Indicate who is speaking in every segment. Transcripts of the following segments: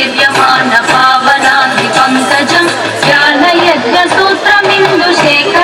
Speaker 1: देव्यमान पावनादि पङ्कजं ज्ञानयज्ञसूत्रमिन्दुशेखर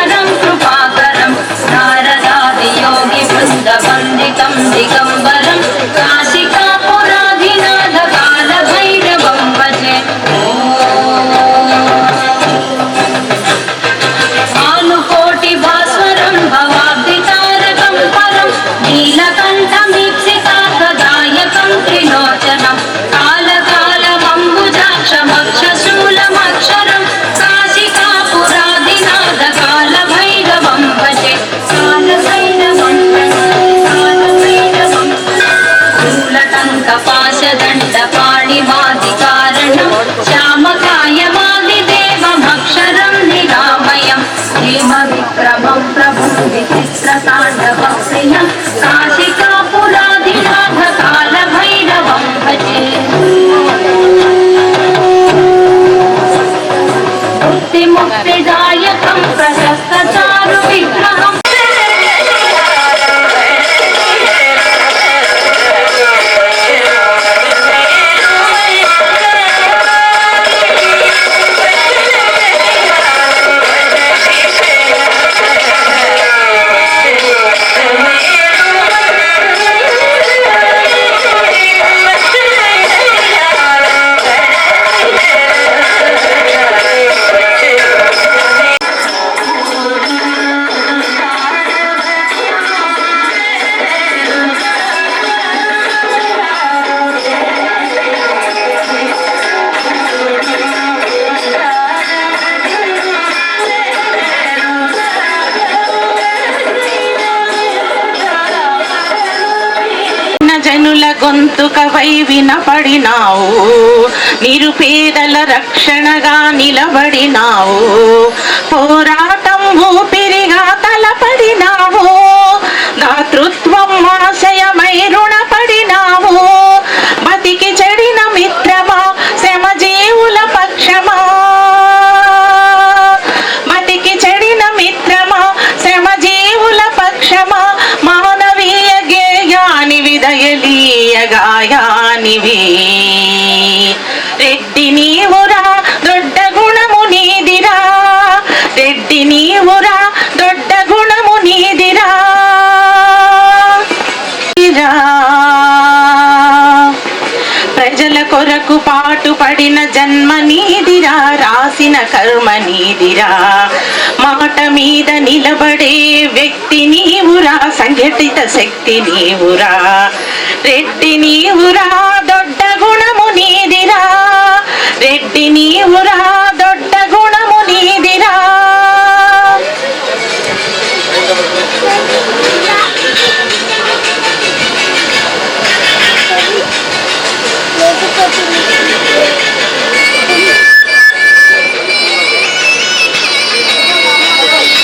Speaker 1: శూలటంక పాశదండ పాణిమాది కారణం శ్యామకాయమాది
Speaker 2: గొంతుకవై వినపడినావు నిరుపేదల రక్షణగా నిలబడినావు. పోరాటం ఊపిరిగా తలపడినావు. గాయానివి రెడ్డి నీవురా దొడ్డ గుణము నీదిరా. రెడ్డి నీవురా దొడ్డ గుణము నీదిరా. ప్రజల కొరకు పాటు పడిన జన్మ నీదిరా రాసిన కర్మ నీదిరా. మాట మీద నిలబడే వ్యక్తి నీవురా సంఘటిత శక్తి నీవురా. రెడ్డి నీవురా దొడ్డ గుణము నీదిరా రెడ్డి నీవురా దొడ్డ గుణము నీదిరా Thank you.